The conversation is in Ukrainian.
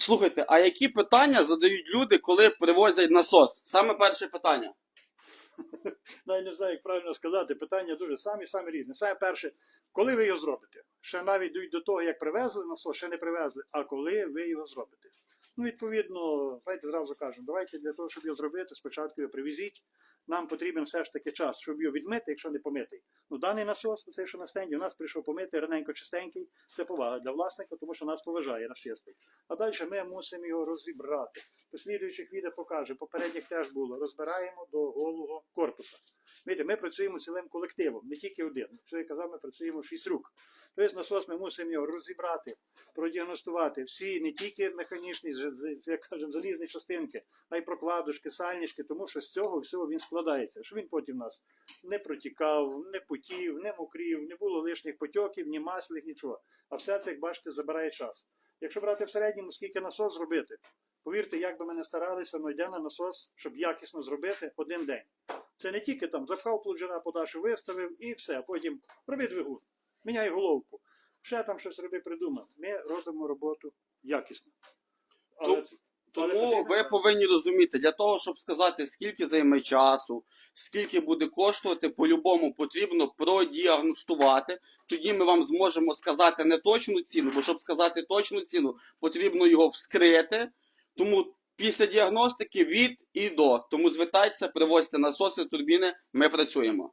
Слухайте, а які питання задають люди, коли привозять насос? Саме перше питання. Навіть не знаю, як правильно сказати. Питання дуже самі самі різні. Саме перше, коли ви його зробите? Ще навіть йдуть до того, як привезли насос, ще не привезли, а коли ви його зробите. Ну, відповідно, давайте зразу кажемо, давайте для того, щоб його зробити, спочатку його привезіть. Нам потрібен все ж таки час, щоб його відмити, якщо не помитий. Ну, даний насос, цей, що на стенді, у нас прийшов помитий, раненько чистенький. Це повага для власника, тому що нас поважає наш чистий. А далі ми мусимо його розібрати. Послідуючих відео покаже, попередніх теж було. Розбираємо до голого корпуса. Видите, ми працюємо цілим колективом, не тільки один. Що я казав, ми працюємо шість рук. Тобто насос ми мусимо його розібрати, продіагностувати всі, не тільки механічні, як кажемо, залізні частинки, а й прокладушки, сальнички, тому що з цього всього він складається. Щоб він потім у нас не протікав, не потів, не мокрів, не було лишніх потьоків, ні маслих, нічого. А все це, як бачите, забирає час. Якщо брати в середньому, скільки насос зробити, повірте, як би ми не старалися, але йде на насос, щоб якісно зробити один день. Це не тільки там запхав плуджера, подачу виставив і все, а потім роби двигун, міняй головку. Ще там щось роби придумав. Ми робимо роботу якісно. Але це- Тому ви повинні розуміти, для того, щоб сказати, скільки займе часу, скільки буде коштувати, по-любому потрібно продіагностувати. Тоді ми вам зможемо сказати не точну ціну, бо щоб сказати точну ціну, потрібно його вскрити. Тому після діагностики від і до. Тому звертайтеся, привозьте насоси, турбіни, ми працюємо.